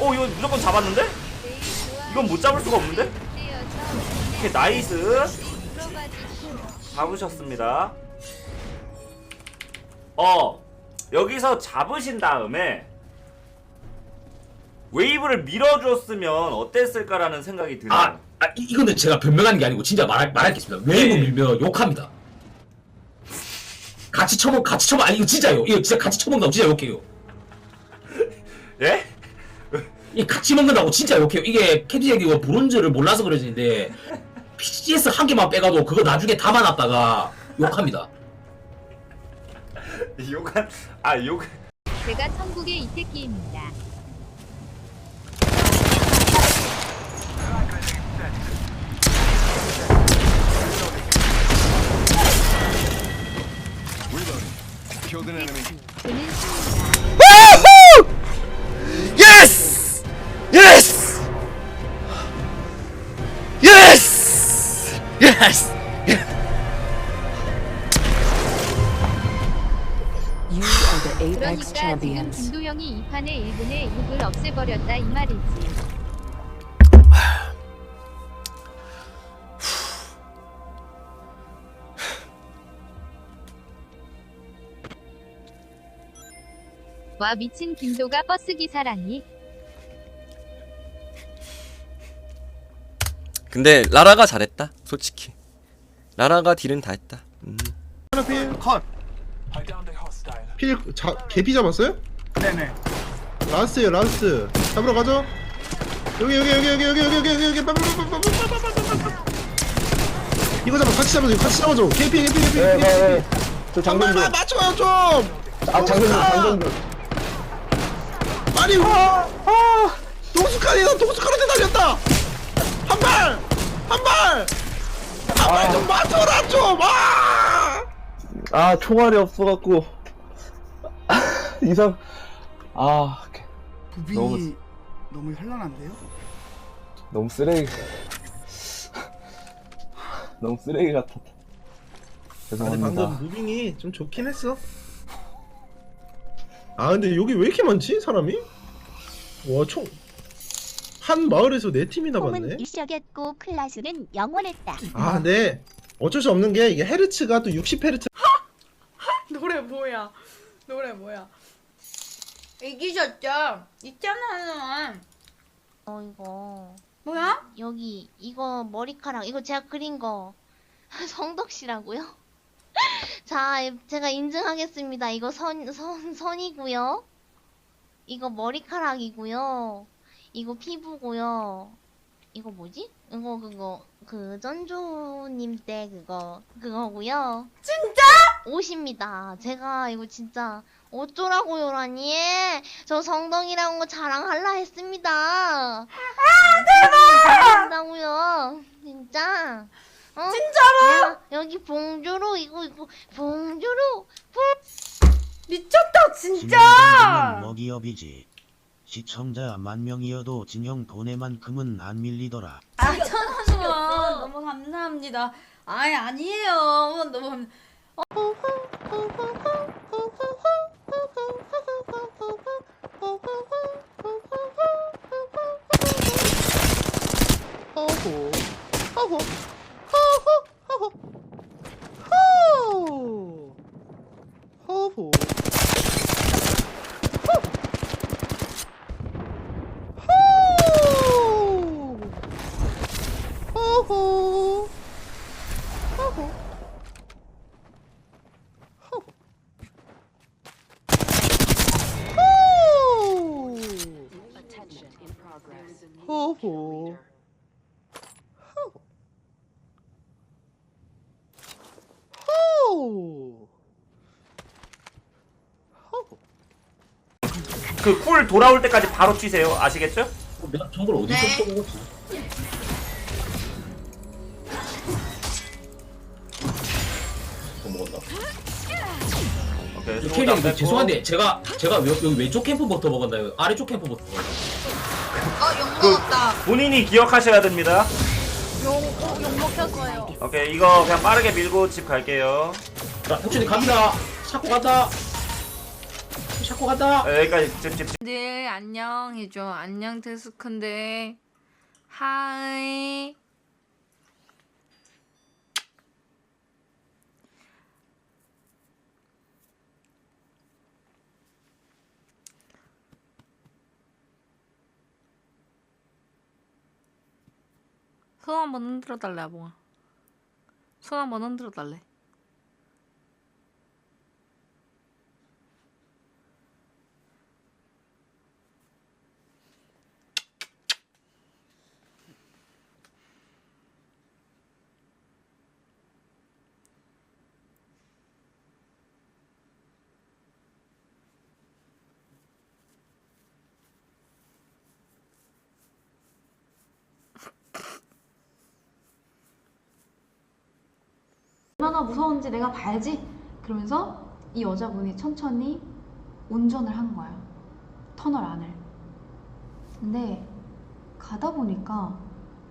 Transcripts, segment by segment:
어 이거 무조건 잡았는데? 이건 못 잡을 수가 없는데? 오케이 나이스 잡으셨습니다 어 여기서 잡으신 다음에 웨이브를 밀어줬으면 어땠을까라는 생각이 드네요 아, 아 이, 이거는 제가 변명하는 게 아니고 진짜 말할 말할겠습니다. 웨이브 네. 밀면 욕합니다. 같이 쳐먹 같이 쳐먹 아니 이거 진짜요. 이거 진짜 같이 쳐먹는다고 진짜 욕해요. 예? 이 같이 먹는다고 진짜 욕해요. 이게 이거 브론즈를 몰라서 그러지는데 PCS 한 개만 빼가도 그거 나중에 담아놨다가 욕합니다. 욕한 아 욕. 제가 천국의 이태끼입니다. Killed an enemy. 저는 승입니다. Yes! You are the Apex 그러니까 지금 champions. 김도영이 이 판에 1분의 6을 없애버렸다 이 말이지. 와 미친 김도가 버스 기사라니. 근데 라라가 잘했다. 솔직히. 라라가 딜은 다 했다. 음. 하나 필. 컷. 필, 자, 개피 잡았어요? 네네. 라스트에요, 라스트. 잡으러 가죠. 여기, 여기, 여기, 여기, 여기, 여기, 여기, 여기, 여기. 빠바바바바바바바바바바. 이거 잡아, 같이 잡아줘, 같이 잡아줘. 개피, 개피, 개피, 개피, 개피. 저 장전 좀. 아, 맞춰요, 좀. 아, 장전 좀, 장전 좀. 아니, 와, 아, 동숙한이다, 동숙한한테 달렸다. 한 발, 한 발. 한발 좀 맞춰라, 좀. 아. 아, 총알이 없어갖고. 이상. 아, 부비 너무- 너무, 현란한데요? 너무 쓰레기. 너무 쓰레기 같았다. 아니 죄송합니다. 방금 무빙이 좀 좋긴 했어. 아 근데 여기 왜 이렇게 많지 사람이? 와 총. 한 마을에서 네 팀이나 봤네. 홈은 일시였고 클라스는 영원했다. 아 네. 어쩔 수 없는 게 이게 헤르츠가 또 60헤르츠. 노래 뭐야? 노래 뭐야? 이기셨죠? 있잖아. 어 이거 뭐야? 여기 이거 머리카락 이거 제가 그린 거 성덕 씨라고요? 자 제가 인증하겠습니다. 이거 선, 선 선이고요. 이거 머리카락이고요. 이거 피부고요. 이거 뭐지? 이거 그거 그 전조님 때 그거 그거고요. 진짜? 옷입니다. 제가 이거 진짜 어쩌라고요라니? 저 성덕이라는 거 자랑할라 했습니다. 아 대박! 한다고요. 진짜. 어? 진짜로? 야, 여기 봉주로 이거 이거 봉주로 미쳤다 진짜. 먹이업이지. 시청자 만 명이어도 진영 돈에만큼은 안 밀리더라. 아 천원이면 너무 감사합니다. 아니 아니에요. 너무 감... 허호 허호 허호 허호 허호 허호 허호 허호 호 호 그 쿨 돌아올 때까지 바로 튀세요 아시겠죠? 어, 내가 정글 어디서 네. 쳐먹었지? 또 먹었나? 오케이 캐리 형다 죄송한데 제가 제가 여, 여기 왼쪽 캠프부터 먹었나요? 아래쪽 캠프부터 먹었나요? 어욕 먹었다. 본인이 기억하셔야 됩니다 욕욕 먹혔어요. 오케이 이거 그냥 빠르게 밀고 집 갈게요 자, 혁준이 갑니다. 샤코 간다. 샤코 간다. 아, 여기까지 찝찝 네 안녕 해줘 안녕 데스크인데 하이 손 한번 흔들어 달래 아봉아. 손 한번 흔들어 달래 얼마나 무서운지 내가 봐야지. 그러면서 이 여자분이 천천히 운전을 한 거야. 터널 안을. 근데 가다 보니까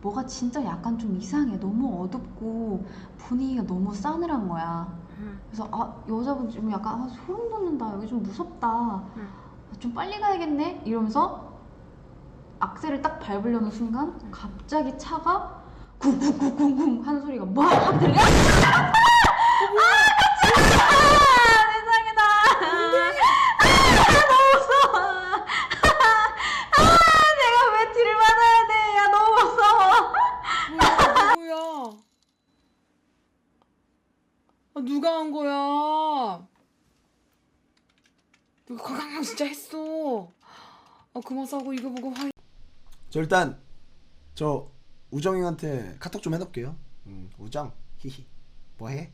뭐가 진짜 약간 좀 이상해. 너무 어둡고 분위기가 너무 싸늘한 거야. 그래서 아 여자분 좀 약간 아, 소름 돋는다. 여기 좀 무섭다. 아, 좀 빨리 가야겠네. 이러면서 악셀을 딱 밟으려는 순간 갑자기 차가 쿵쿵쿵쿵쿵 하는 소리가 막 들려. 누가 한 거야? 누가 과강 진짜 했어. 아 그만 싸고 이거 보고 화. 저 일단 저 우정이한테 카톡 좀 해놓을게요. 음, 우정, 히히, 뭐해?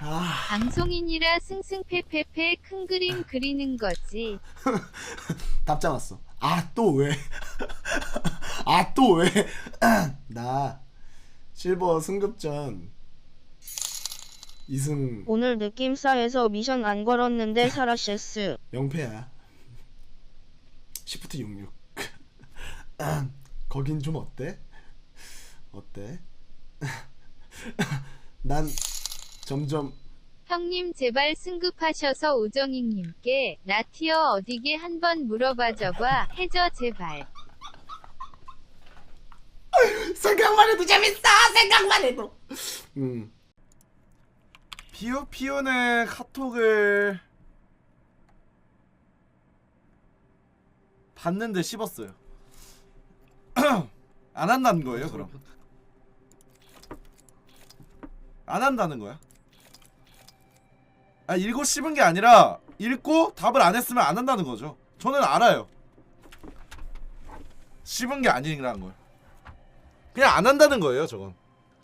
아, 방송인이라 승승패패패 큰 그림 그리는 거지. 답장 왔어. 아, 또 왜? 아, 또 왜? 나 실버 승급전 2승 오늘 느낌싸에서 미션 안 걸었는데 살았शे스. 0패야. 시프트 66. 거긴 좀 어때? 어때? 난 점점 형님 제발 승급하셔서 우정익님께 나 티어 어디게 한번 물어봐 줘봐 해줘 제발. 생각만 해도 재밌어. 생각만 해도. 음. 피오 피오는 카톡을 봤는데 씹었어요. 안 한다는 거예요, 그럼? 안 한다는 거야? 아 읽고 씹은 게 아니라 읽고 답을 안 했으면 안 한다는 거죠. 저는 알아요. 씹은 게 아니라는 걸. 그냥 안 한다는 거예요, 저건.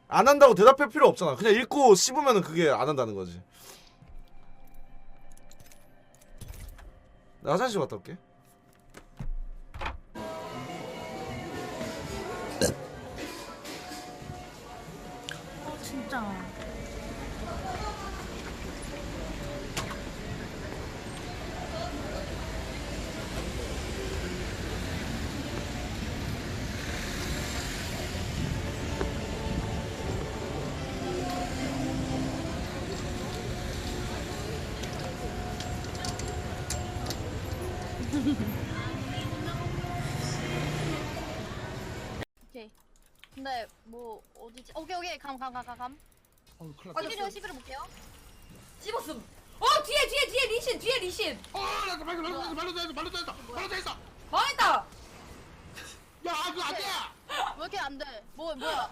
안 한다고 대답할 필요 없잖아. 그냥 읽고 씹으면 그게 안 한다는 거지. 나 화장실 갔다 올게. 진짜. 오케이. 근데 뭐 어디지? 오케이 오케이 감 감 감 감감. 어우 큰일 났다 11호 11호 볼게요. 씹었음. 어 뒤에 뒤에 뒤에 리신 뒤에 리신. 어나 말로 말로 말로 말로 했어 말로 했어 말로 했어 망했다. 야 그거 안돼 왜 이렇게 안 돼? 뭐 뭐야?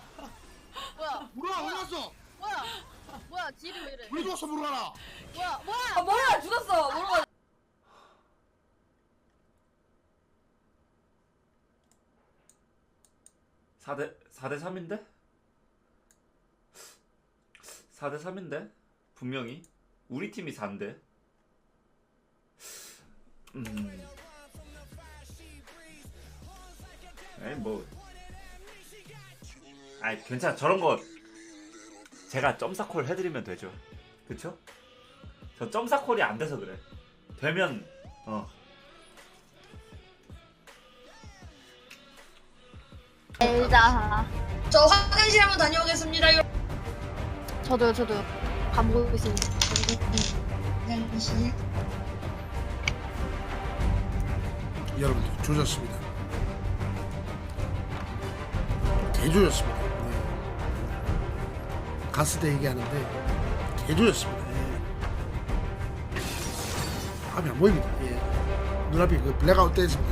뭐야? 물어라 어디 갔어 뭐야? 뭐야? 질이 왜 이래? 왜 죽었어 물어라 뭐야? 뭐야? 아 뭐야 죽었어. 뭐야 4대 4대 3인데? 4대 3인데? 분명히 우리 팀이 4인데. 음. 에이 뭐. 아, 괜찮아. 저런 거 제가 점사콜 해드리면 되죠. 그쵸? 저 점사콜이 안 돼서 그래. 되면 어. 엘자. 저 화장실 한번 다녀오겠습니다. 저도요 저도요. 가보고 있습니다. 여러분들 조졌습니다. 개조졌습니다. 네. 가스대 얘기하는데 개조졌습니다. 예. 앞이 안 보입니다. 예. 눈앞이 그 블랙아웃 돼 있습니다.